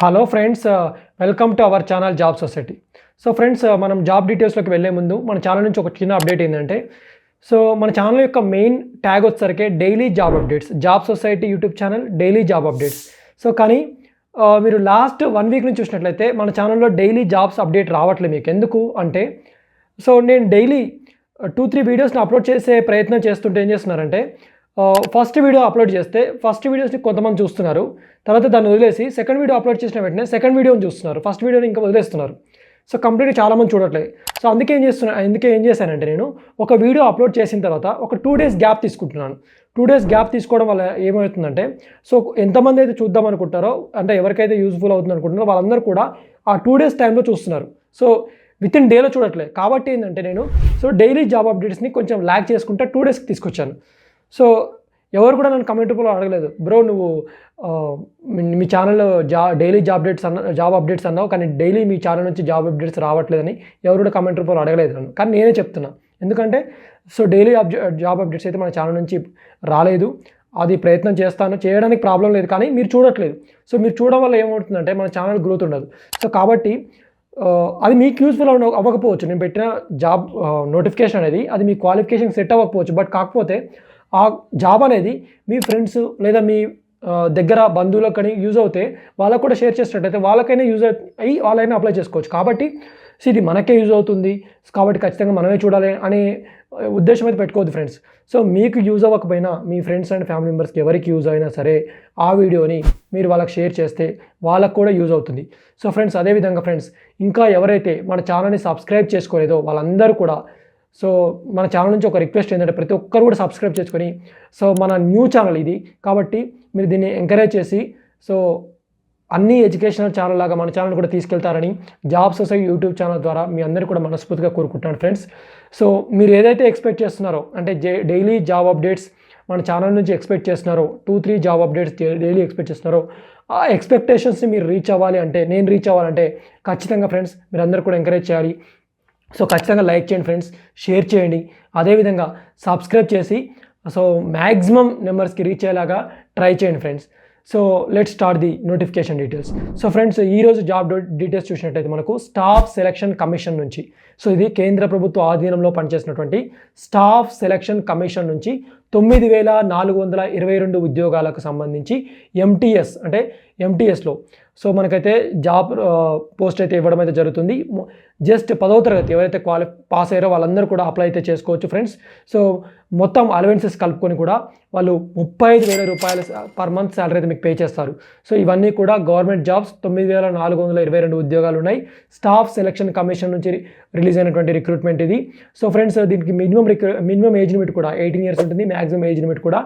Hello friends welcome to our channel job society so friends మనం job డీటెయిల్స్లోకి వెళ్ళే ముందు మన ఛానల్ నుంచి ఒక చిన్న అప్డేట్ ఏంటంటే సో మన ఛానల్ యొక్క మెయిన్ ట్యాగ్ వచ్చేసరికి daily job updates job society YouTube channel daily job updates so కానీ uh, మీరు లాస్ట్ వన్ వీక్ నుంచి చూసినట్లయితే మన ఛానల్లో డైలీ జాబ్స్ అప్డేట్ రావట్లేదు మీకు. ఎందుకు? అంటే సో నేను డైలీ టూ త్రీ వీడియోస్ని అప్లోడ్ చేసే ప్రయత్నం చేస్తుంటే ఏం చేస్తున్నారంటే ఫస్ట్ వీడియో అప్లోడ్ చేస్తే ఫస్ట్ వీడియోస్ని కొంతమంది చూస్తున్నారు. తర్వాత దాన్ని వదిలేసి సెకండ్ వీడియో అప్లోడ్ చేసిన వెంటనే సెకండ్ వీడియోని చూస్తున్నారు. ఫస్ట్ వీడియోని ఇంకా వదిలేస్తున్నారు. సో కంప్లీట్గా చాలామంది చూడట్లేదు. సో అందుకే ఏం చేస్తున్నా అందుకే ఏం చేశానంటే నేను ఒక వీడియో అప్లోడ్ చేసిన తర్వాత ఒక టూ డేస్ గ్యాప్ తీసుకుంటున్నాను. టూ డేస్ గ్యాప్ తీసుకోవడం వల్ల ఏమవుతుందంటే సో ఎంతమంది అయితే చూద్దాం అనుకుంటారో అంటే ఎవరికైతే యూజ్ఫుల్ అవుతుంది అనుకుంటున్నారో వాళ్ళందరూ కూడా ఆ టూ డేస్ టైంలో చూస్తున్నారు. సో విత్ ఇన్ డేలో చూడట్లేదు. కాబట్టి ఏంటంటే నేను సో డైలీ జాబ్ అప్డేట్స్ని కొంచెం ల్యాక్ చేసుకుంటా టూ డేస్కి తీసుకొచ్చాను. సో ఎవరు కూడా నన్ను కమెంట్ రూపంలో అడగలేదు. బ్రో నువ్వు మీ- ఛానల్లో జా డైలీ జాబ్ అప్డేట్స్ అన్న జాబ్ అప్డేట్స్ అన్నావు కానీ డైలీ మీ ఛానల్ నుంచి జాబ్ అప్డేట్స్ రావట్లేదని ఎవరు కూడా కమెంట్ రూపంలో అడగలేదు నన్ను. కానీ నేనే చెప్తున్నా. ఎందుకంటే సో డైలీ జాబ్ అప్డేట్స్ అయితే మన ఛానల్ నుంచి రాలేదు. అది ప్రయత్నం చేస్తాను. చేయడానికి ప్రాబ్లం లేదు కానీ మీరు చూడట్లేదు. సో మీరు చూడడం వల్ల ఏమవుతుందంటే మన ఛానల్ గ్రోత్ ఉండదు. సో కాబట్టి అది మీకు యూస్ఫుల్ అవ్వ అవ్వకపోవచ్చు. నేను పెట్టిన జాబ్ నోటిఫికేషన్ అనేది అది మీ క్వాలిఫికేషన్ సెట్ అవ్వకపోవచ్చు. బట్ కాకపోతే ఆ జాబ్ అనేది మీ ఫ్రెండ్స్ లేదా మీ దగ్గర బంధువులకు కానీ యూజ్ అవుతే వాళ్ళకు కూడా షేర్ చేసినట్టయితే వాళ్ళకైనా యూజ్ అయ్యి వాళ్ళైనా అప్లై చేసుకోవచ్చు. కాబట్టి సో ఇది మనకే యూజ్ అవుతుంది. కాబట్టి ఖచ్చితంగా మనమే చూడాలి అనే ఉద్దేశం అయితే పెట్టుకోవద్దు ఫ్రెండ్స్. సో మీకు యూజ్ అవ్వకపోయినా మీ ఫ్రెండ్స్ అండ్ ఫ్యామిలీ మెంబర్స్కి ఎవరికి యూజ్ అయినా సరే ఆ వీడియోని మీరు వాళ్ళకి షేర్ చేస్తే వాళ్ళకు కూడా యూజ్ అవుతుంది. సో ఫ్రెండ్స్ అదేవిధంగా ఫ్రెండ్స్ ఇంకా ఎవరైతే మన ఛానల్ని సబ్స్క్రైబ్ చేసుకోలేదో వాళ్ళందరూ కూడా సో మన ఛానల్ నుంచి ఒక రిక్వెస్ట్ ఏంటంటే ప్రతి ఒక్కరు కూడా సబ్స్క్రైబ్ చేసుకొని సో మన న్యూ ఛానల్ ఇది. కాబట్టి మీరు దీన్ని ఎంకరేజ్ చేసి సో అన్ని ఎడ్యుకేషనల్ ఛానల్ లాగా మన ఛానల్ కూడా తీసుకెళ్తారని జాబ్ సొసైటీ యూట్యూబ్ ఛానల్ ద్వారా మీ అందరూ కూడా మనస్ఫూర్తిగా కోరుకుంటున్నాను ఫ్రెండ్స్ సో మీరు ఏదైతే ఎక్స్పెక్ట్ చేస్తున్నారో అంటే డైలీ జాబ్ అప్డేట్స్ మన ఛానల్ నుంచి ఎక్స్పెక్ట్ చేస్తున్నారో two three job updates daily expect చేస్తున్నారో ఆ ఎక్స్పెక్టేషన్స్ని మీరు రీచ్ అవ్వాలి అంటే నేను రీచ్ అవ్వాలంటే ఖచ్చితంగా ఫ్రెండ్స్ మీరు అందరూ కూడా ఎంకరేజ్ చేయాలి. సో ఖచ్చితంగా లైక్ చేయండి ఫ్రెండ్స్ షేర్ చేయండి. అదేవిధంగా సబ్స్క్రైబ్ చేసి సో మ్యాక్సిమం నెంబర్స్కి రీచ్ అయ్యేలాగా ట్రై చేయండి friends. So let start the notification details. So friends ఈరోజు జాబ్ డీటెయిల్స్ చూసినట్టయితే మనకు స్టాఫ్ సెలక్షన్ కమిషన్ నుంచి సో ఇది కేంద్ర ప్రభుత్వ ఆధీనంలో పనిచేసినటువంటి స్టాఫ్ సెలక్షన్ కమిషన్ నుంచి తొమ్మిది వేల నాలుగు వందల ఇరవై రెండు ఉద్యోగాలకు సంబంధించి ఎంటీఎస్ అంటే ఎంటీఎస్లో సో మనకైతే జాబ్ పోస్ట్ అయితే ఇవ్వడం అయితే జరుగుతుంది. జస్ట్ పదవ తరగతి ఎవరైతే క్వాలి పాస్ అయ్యారో వాళ్ళందరూ కూడా అప్లై అయితే చేసుకోవచ్చు ఫ్రెండ్స్. సో మొత్తం అలవెన్సెస్ కలుపుకొని కూడా వాళ్ళు ముప్పై ఐదు వేల రూపాయలు పర్ మంత్ శాలరీ అయితే మీకు పే చేస్తారు. సో ఇవన్నీ కూడా గవర్నమెంట్ జాబ్స్ తొమ్మిది వేల నాలుగు వందల ఇరవై రెండు ఉద్యోగాలు ఉన్నాయి. స్టాఫ్ సెలక్షన్ కమిషన్ నుంచి రిలీజ్ అయినటువంటి రిక్రూట్మెంట్ ఇది. సో ఫ్రెండ్స్ దీనికి మినిమం రిక్రూ మినిమం ఏజ్ లిమిట్ కూడా ఎయిటీన్ ఇయర్స్ ఉంటుంది. మ్యాక్సిమం ఏజ్ లిమిట్ కూడా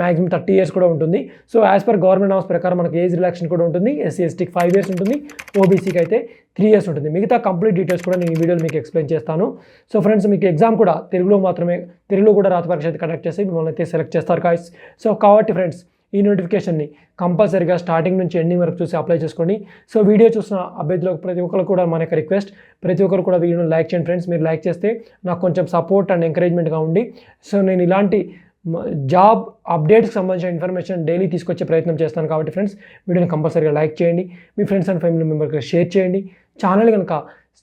మ్యాక్సిమం థర్టీ ఇయర్స్ కూడా ఉంటుంది. So as per government norms ప్రకారం మనకి ఏజ్ రిలాక్షన్ కూడా ఉంటుంది. ఎస్సీ ఎస్టీకి ఫైవ్ ఇయర్స్ ఉంటుంది. ఓబీసీకి అయితే త్రీ ఇయర్స్ ఉంటుంది. మిగతా కంప్లీట్ డీటెయిల్స్ కూడా నేను ఈ వీడియోలో మీకు ఎక్స్ప్లెయిన్ చేస్తాను. సో ఫ్రెండ్స్ మీకు ఎగ్జామ్ కూడా తెలుగులో మాత్రమే తెలుగులో కూడా రాత పరీక్ష అయితే కండక్ట్ చేసి మిమ్మల్ని అయితే సెలెక్ట్ చేస్తారు కాయస్ సో కాబట్టి ఫ్రెండ్స్ ఈ నోటిఫికేషన్ని కంపల్సరిగా స్టార్టింగ్ నుంచి ఎండింగ్ వరకు చూసి అప్లై చేసుకోండి. సో వీడియో చూసిన అభ్యర్థులకు ప్రతి ఒక్కరు కూడా మన యొక్క రిక్వెస్ట్ ప్రతి ఒక్కరు కూడా వీడియోను లైక్ చేయండి ఫ్రెండ్స్ మీరు లైక్ చేస్తే నాకు కొంచెం సపోర్ట్ అండ్ ఎంకరేజ్మెంట్గా ఉండి సో నేను ఇలాంటి జాబ్ అప్డేట్స్కి సంబంధించిన ఇన్ఫర్మేషన్ డైలీ తీసుకొచ్చే ప్రయత్నం చేస్తాను కాబట్టి ఫ్రెండ్స్ వీడియోని కంపల్సరీగా లైక్ చేయండి. మీ ఫ్రెండ్స్ అండ్ ఫ్యామిలీ మెంబర్కి షేర్ చేయండి. ఛానల్ కనుక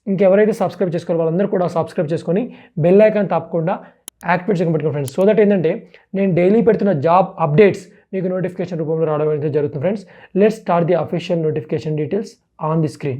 ఇంకెవరైతే సబ్స్క్రైబ్ చేసుకోవాలి వాళ్ళందరూ కూడా సబ్స్క్రైబ్ చేసుకొని బెల్ ఐకాన్ తప్పకుండా యాక్టివేట్ చేయడం ఫ్రెండ్స్ సో దట్ ఏంటంటే నేను డైలీ పెడుతున్న జాబ్ అప్డేట్స్ మీకు నోటిఫికేషన్ రూపంలో రావడం అయితే జరుగుతుంది friends let start the official notification details on the screen